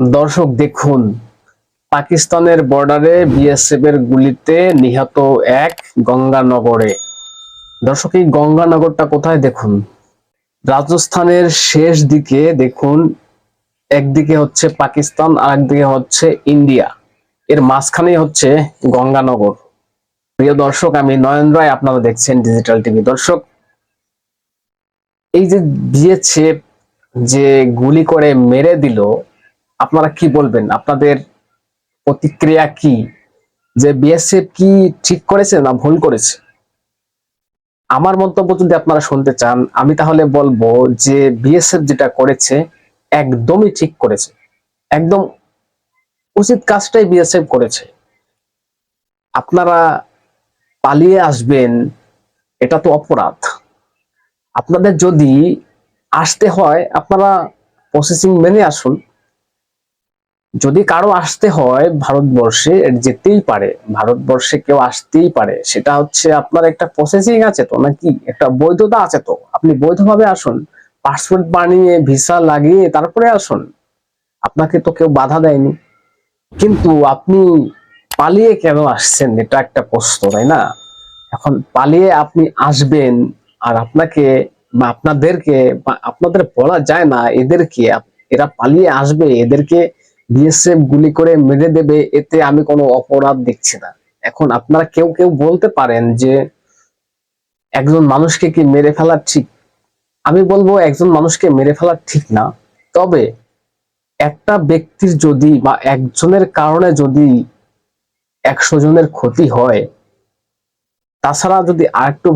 দর্শক দেখুন, পাকিস্তানের বর্ডারে বিএসএফ এর গুলিতে নিহত এক গঙ্গানগরে। দর্শক, এই গঙ্গানগরটা কোথায় দেখুন? রাজস্থানের শেষ দিকে দেখুন, একদিকে হচ্ছে পাকিস্তান আর একদিকে হচ্ছে ইন্ডিয়া। এর মাঝখানেই হচ্ছে গঙ্গানগর। প্রিয় দর্শক, আমি নয়ন রায়, আপনারা দেখছেন ডিজিটাল টিভি দর্শক, এই যে বিএসএফ যে গুলি করে মেরে দিল আপনারা কি বলবেন? আপনাদের প্রতিক্রিয়া কি? যে বিএসএফ কি ঠিক করেছে না ভুল করেছে? আমার মন্তব্য যদি আপনারা শুনতে চান, আমি তাহলে বলব যে বিএসএফ যেটা করেছে একদমই ঠিক করেছে। একদম উচিত কাজটাই বিএসএফ করেছে। আপনারা পালিয়ে আসবেন, এটা তো অপরাধ। আপনাদের যদি আসতে হয়, আপনারা প্রসেসিং মেনে আসুন। যদি কারও আসতে হয় ভারতবর্ষে যেতেই পারে ভারতবর্ষে কেউ আসতেই পারে, সেটা হচ্ছে আপনার একটা প্রসেসিং আছে তো, নাকি? একটা বৈধতা আছে তো? আপনি বৈধভাবে আসুন, পাসপোর্ট বানিয়ে, ভিসা লাগিয়ে তারপরে আসুন। আপনাকে তো কেউ বাধা দেয়নি। কিন্তু আপনি পালিয়ে কেন আসছেন? এটা একটা প্রশ্ন, তাই না? এখন পালিয়ে আপনি আসবেন আর আপনাকে বা আপনাদেরকে বা আপনাদের বলা যায় না, এদেরকে, এরা পালিয়ে আসবে, এদেরকে বিএসএফ গুলি করে মেরে দেবে, এতে আমি কোনো অপরাধ দেখছি না। এখন আপনারা কেউ কেউ বলতে পারেন যে, একজন মানুষকে কি মেরে ফেলা ঠিক? আমি বলব একজন মানুষকে মেরে ফেলা ঠিক না। তবে একটা ব্যক্তির যদি বা একজনের কারণে যদি একশো জনের ক্ষতি হয়, তাছাড়া যদি আরেকটু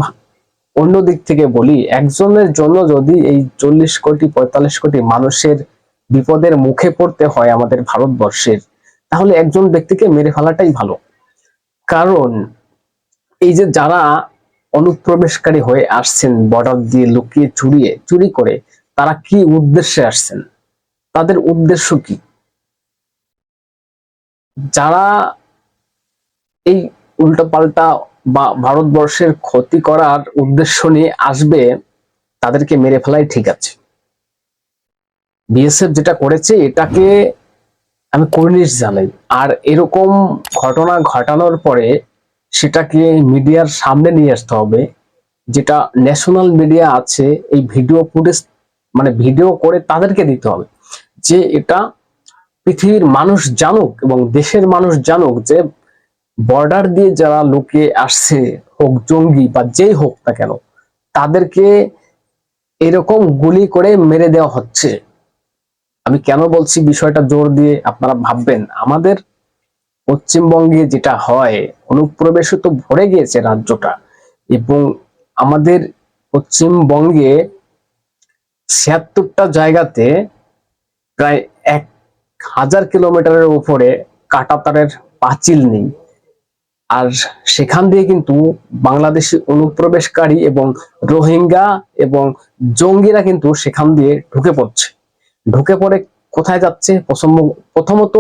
অন্য দিক থেকে বলি, একজনের জন্য যদি এই চল্লিশ কোটি, পঁয়তাল্লিশ কোটি মানুষের বিপদের মুখে পড়তে হয় আমাদের ভারতবর্ষের, তাহলে একজন ব্যক্তিকে মেরে ফেলাটাই ভালো। কারণ এই যে যারা অনুপ্রবেশকারী হয়ে আসছেন, বর্ডার দিয়ে লুকিয়ে চুরিয়ে, চুরি করে, তারা কি উদ্দেশ্যে আসছেন? তাদের উদ্দেশ্য কি? যারা এই উল্টোপাল্টা বা ভারতবর্ষের ক্ষতি করার উদ্দেশ্য নিয়ে আসবে, তাদেরকে মেরে ফেলাই ঠিক আছে। বিএসএফ যেটা করেছে, এটাকে আমি কর্নিশ জানাই আর এরকম ঘটনা ঘটানোর পরে সেটাকে মিডিয়ার সামনে নিয়ে আসতে হবে, যেটা ন্যাশনাল মিডিয়া আছে, এই ভিডিও ফুটেজ মানে ভিডিও করে তাদেরকে দিতে হবে। যে এটা পৃথিবীর মানুষ জানুক এবং দেশের মানুষ জানুক যে বর্ডার দিয়ে যারা লোকে আসছে, হোক জঙ্গি বা যেই হোক না কেন, তাদেরকে এরকম গুলি করে মেরে দেওয়া হচ্ছে। আমি কেন বলছি বিষয়টা জোর দিয়ে আপনারা ভাববেন? আমাদের পশ্চিমবঙ্গে যেটা হয়, অনুপ্রবেশিত ভরে গিয়েছে রাজ্যটা এবং আমাদের পশ্চিমবঙ্গে ছিয়াত্তরটা জায়গাতে প্রায় এক হাজার কিলোমিটারের উপরে কাটাতারের পাঁচিল নেই। আর সেখান দিয়ে কিন্তু বাংলাদেশি অনুপ্রবেশকারী এবং রোহিঙ্গা এবং জঙ্গিরা কিন্তু সেখান দিয়ে ঢুকে পড়ছে। ঢুকে পড়ে কোথায় যাচ্ছে? প্রথম প্রথমত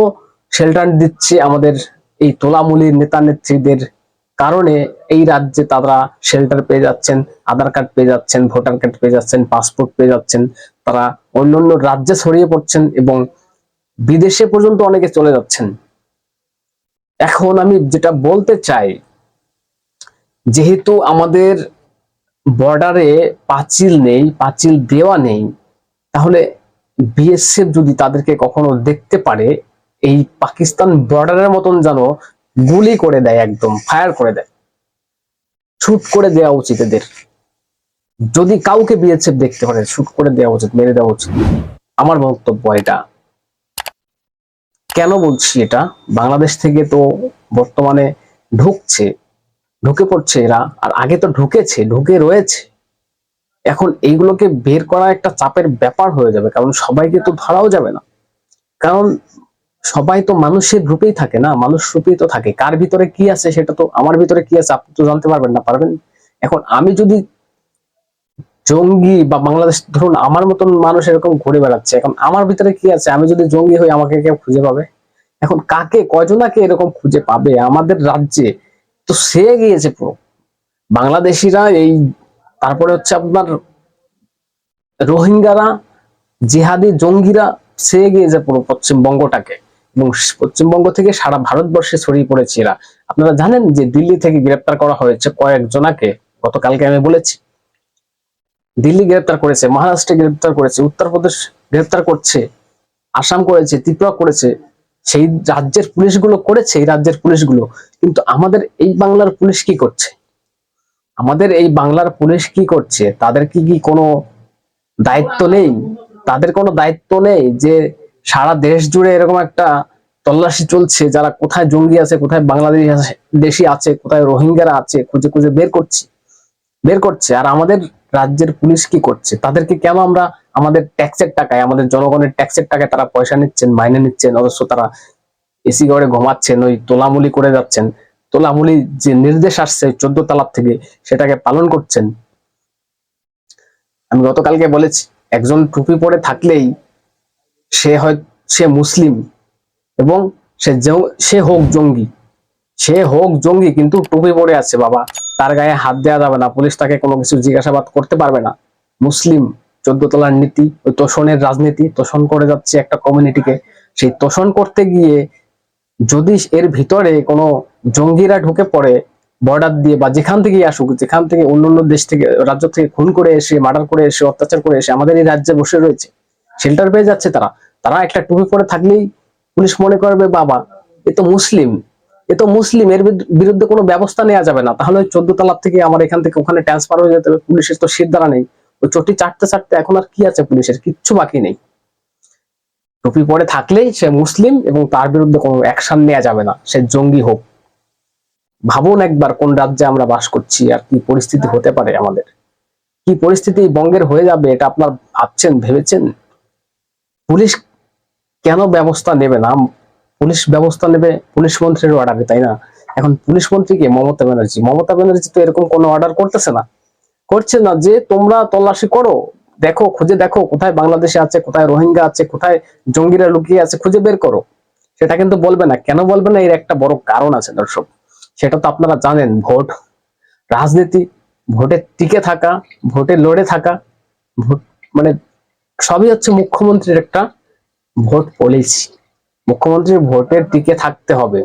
শেল্টার দিচ্ছে আমাদের এই তোলামুলির নেতা নেত্রীদের কারণে এই রাজ্যে তারা শেল্টার পেয়ে যাচ্ছেন, আধার কার্ড পেয়ে যাচ্ছেন ভোটার কার্ড পেয়ে যাচ্ছেন পাসপোর্ট পেয়ে যাচ্ছেন। তারা অন্যান্য রাজ্যে ছড়িয়ে পড়ছেন এবং বিদেশে পর্যন্ত অনেকে চলে যাচ্ছেন। এখন আমি যেটা বলতে চাই, যেহেতু আমাদের বর্ডারে পাঁচিল নেই, পাঁচিল দেওয়া নেই, তাহলে বিএসএফ যদি তাদেরকে কখনো দেখতে পারে, এই পাকিস্তান বর্ডারের মতন যেন গুলি করে দেয় একদম ফায়ার করে দেয়। শুট করে দেওয়া উচিত এদের। যদি কাউকে বিএসএফ দেখতে পারে শুট করে দেওয়া উচিত, মেরে দেওয়া উচিত। আমার বক্তব্য এটা। কেন বলছি এটা? বাংলাদেশ থেকে তো বর্তমানে ঢুকছে। ঢুকে পড়ছে এরা, আর আগে তো ঢুকেছে, ঢুকে রয়েছে। এখন এইগুলোকে বের করা একটা চাপের ব্যাপার হয়ে যাবে, কারণ সবাইকে তো ধরাও যাবে না। কারণ সবাই তো মানুষের রূপেই থাকে না, মানুষ রূপেই তো থাকে। কার ভিতরে কি আছে সেটা তো আমার ভিতরে কি আছে আপনি তো জানতে পারবেন না, পারবেন? এখন আমি যদি জঙ্গি বা বাংলাদেশ, ধরুন আমার মতন মানুষ এরকম ঘুরে বেড়াচ্ছে, এখন আমার ভিতরে কি আছে? আমি যদি জঙ্গি হই, আমাকে কেউ খুঁজে পাবে? এখন কাকে, কয়জনাকে এরকম খুঁজে পাবে আমাদের রাজ্যে? তো সে গিয়েছে পুরো। বাংলাদেশিরা এই তারপরে হচ্ছে আপনার রোহিঙ্গারা, জিহাদি জঙ্গিরা ছেয়ে গিয়েছে পুরো পশ্চিমবঙ্গটাকে। এবং পশ্চিমবঙ্গ থেকে সারা ভারতবর্ষে ছড়িয়ে পড়েছে এরা। আপনারা জানেন যে দিল্লি থেকে গ্রেপ্তার করা হয়েছে কয়েকজনাকে, গতকালকে আমি বলেছি। দিল্লি গ্রেপ্তার করেছে, মহারাষ্ট্রে গ্রেপ্তার করেছে, উত্তরপ্রদেশ গ্রেপ্তার করছে, আসাম করেছে, ত্রিপুরা করেছে। সেই রাজ্যের পুলিশগুলো করেছে, এই রাজ্যের পুলিশগুলো। কিন্তু আমাদের এই বাংলার পুলিশ কি করছে? আমাদের এই বাংলার পুলিশ কি করছে? তাদের কি কি কোনো দায়িত্ব নেই? তাদের কোনো দায়িত্ব নেই যে সারা দেশ জুড়ে এরকম একটা তল্লাশি চলছে, যারা কোথায় জঙ্গি আছে, কোথায় বাংলাদেশি দেশি আছে, কোথায় রোহিঙ্গারা আছে, খুঁজে খুঁজে বের করছি, বের করছে। আর আমাদের রাজ্যের পুলিশ কি করছে? তাদেরকে কেন আমরা আমাদের ট্যাক্সের টাকায়, আমাদের জনগণের ট্যাক্সের টাকায় তারা পয়সা নিচ্ছেন, মাইনে নিচ্ছেন, অথচ তারা এসি ঘরে ঘুমাচ্ছেন, ওই তোলামুলি করে যাচ্ছেন? তোলামুলি যে নির্দেশ আসছে চোদ্দ তালার থেকে সেটাকে পালন করছেন। আমি গতকালকে বলেছি, একজন টুপি পরে থাকলেই সে হয় সে মুসলিম এবং সে সে হোক জঙ্গি, সে হোক জঙ্গি কিন্তু টুপি পরে আছে বাবা, তার গায়ে হাত দেওয়া যাবে না, পুলিশ তাকে কোনো কিছু জিজ্ঞাসাবাদ করতে পারবে না। মুসলিম, চোদ্দ তলার নীতি, ওই তোষণের রাজনীতি তোষণ করে যাচ্ছে একটা কমিউনিটিকে সেই তোষণ করতে গিয়ে যদি এর ভিতরে কোনো জঙ্গিরা ঢুকে পড়ে বর্ডার দিয়ে বা যেখান থেকে আসুক, যেখান থেকে অন্য অন্য দেশ থেকে, রাজ্য থেকে খুন করে এসে মার্ডার করে এসে, অত্যাচার করে এসে আমাদের এই রাজ্যে বসে রয়েছে শেল্টার পেয়ে যাচ্ছে তারা। তারা একটা টুপি পরে থাকলেই পুলিশ মনে করবে, বাবা, এ তো মুসলিম। এ তো মুসলিম, এর বিরুদ্ধে কোনো ব্যবস্থা নেওয়া যাবে না। তাহলে ওই চোদ্দ তলার থেকে আমার এখান থেকে ওখানে ট্রান্সফার হয়ে যেতে হবে। পুলিশের তো দ্বারা নেই। ওই চটি চাটতে চাটতে এখন আর কি আছে পুলিশের? কিচ্ছু বাকি নেই। টুপি পরে থাকলেই সে মুসলিম এবং তার বিরুদ্ধে কোনো অ্যাকশন নেওয়া যাবে না। সে জঙ্গি হোক। ভাবুন একবার কোন রাজ্যে আমরা বাস করছি আর কি পরিস্থিতি হতে পারে আমাদের। কি পরিস্থিতি বঙ্গের হয়ে যাবে এটা আপনার ভাবছেন, ভেবেছেন? পুলিশ কেন ব্যবস্থা নেবে না? পুলিশ ব্যবস্থা নেবে পুলিশ মন্ত্রীর অর্ডারে তাই না? এখন পুলিশ মন্ত্রীকে মমতা ব্যানার্জি। মমতা ব্যানার্জি তো এরকম কোনো অর্ডার করতেছে না। করছে না যে তোমরা তল্লাশি করো। দেখো, খুঁজে দেখো কোথায় বাংলাদেশে আছে, কোথায় রোহিঙ্গা আছে, কোথায় জঙ্গিরা লুকিয়ে আছে, খুঁজে বের করো। সেটা কিন্তু বলবে না। কেন বলবে না? এর একটা বড় কারণ আছে, দর্শক। সেটা তো আপনারা জানেন, ভোট। রাজনীতি, ভোটে টিকে থাকা, ভোটে লড়ে থাকা, ভোট মানে সবই হচ্ছে মুখ্যমন্ত্রীর একটা ভোট পলিসি মুখ্যমন্ত্রীর ভোটে টিকে থাকতে হবে।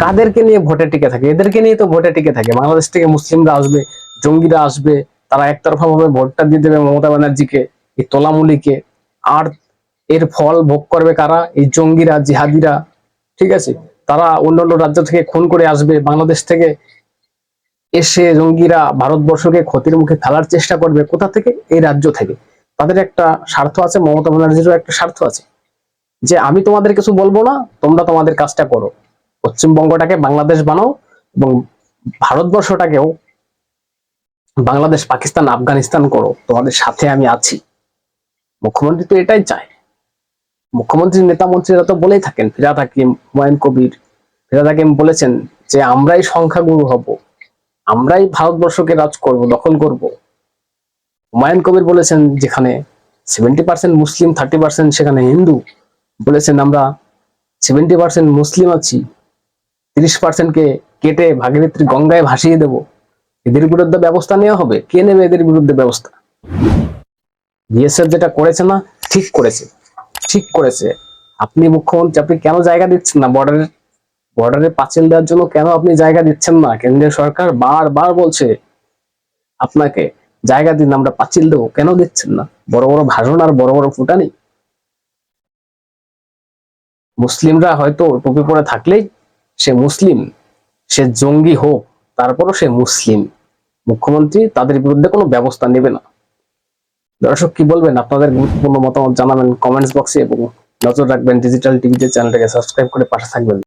কাদেরকে নিয়ে ভোটে টিকে থাকে? এদেরকে নিয়ে তো ভোটে টিকে থাকে। বাংলাদেশ থেকে মুসলিমরা আসবে, জঙ্গিরা আসবে তারা একতরফা ভাবে ভোটটা দিয়ে দেবে মমতা ব্যানার্জিকে, এই তোলামুলিকে। আর এর ফল ভোগ করবে কারা? এই জঙ্গিরা, জিহাদিরা, ঠিক আছে? তারা অন্যান্য রাজ্য থেকে খুন করে আসবে, বাংলাদেশ থেকে এসে জঙ্গিরা ভারতবর্ষকে ক্ষতির মুখে ফেলার চেষ্টা করবে কোথা থেকে? এই রাজ্য থেকে। তাদের একটা স্বার্থ আছে, মমতা ব্যানার্জিরও একটা স্বার্থ আছে। যে আমি তোমাদের কিছু বলব না, তোমরা তোমাদের কাজটা করো। পশ্চিমবঙ্গটাকে বাংলাদেশ বানাও এবং ভারতবর্ষটাকেও বাংলাদেশ, পাকিস্তান, আফগানিস্তান করো, তোমাদের সাথে আমি আছি। মুখ্যমন্ত্রী তো এটাই চায়। মুখ্যমন্ত্রী নেতা মন্ত্রীরা তো বলেই থাকেন, ফিরাদ হাকিম, হুমায়ুন কবির। ফিরাদ হাকিম বলেছেন যে, আমরাই সংখ্যাগুরু হব, আমরাই ভারতবর্ষকে রাজ করব, দখল করব। হুমায়ুন কবির বলেছেন যেখানে সেভেন্টি পার্সেন্ট মুসলিম থার্টি পার্সেন্ট সেখানে হিন্দু। বলেছেন আমরা সেভেন্টি পার্সেন্ট মুসলিম আছি, তিরিশ পার্সেন্টকে কেটে ভাগীরথীর গঙ্গায় ভাসিয়ে দেব। এদের বিরুদ্ধে ব্যবস্থা নেওয়া হবে? কে নেবে এদের বিরুদ্ধে ব্যবস্থা? বিএসএফ যেটা করেছে না, ঠিক করেছে। ঠিক করেছে। আপনি মুখ্যমন্ত্রী, আপনি কেন জায়গা দিচ্ছেন না বর্ডারের বর্ডারে পাঁচিল দেওয়ার জন্য কেন আপনি জায়গা দিচ্ছেন না? কেন্দ্রীয় সরকার বারবার বলছে, আপনাকে জায়গা দিন, আমরা পাঁচিল দেবো। কেন দিচ্ছেন না? বড় বড় ভাষণ আর বড় বড় ফুটানি। মুসলিমরা হয়তো টুপি পরে থাকলেই সে মুসলিম, সে জঙ্গি হোক তারপরও সে মুসলিম। মুখ্যমন্ত্রী তাদের বিরুদ্ধে কোনো ব্যবস্থা নেবে না। দর্শক, কি বলবেন? আপনাদের গুরুত্বপূর্ণ মতামত জানাবেন কমেন্টস বক্সে এবং নজর রাখবেন ডিজিটাল টিভিতে চ্যানেলটাকে সাবস্ক্রাইব করে পাশে থাকবেন।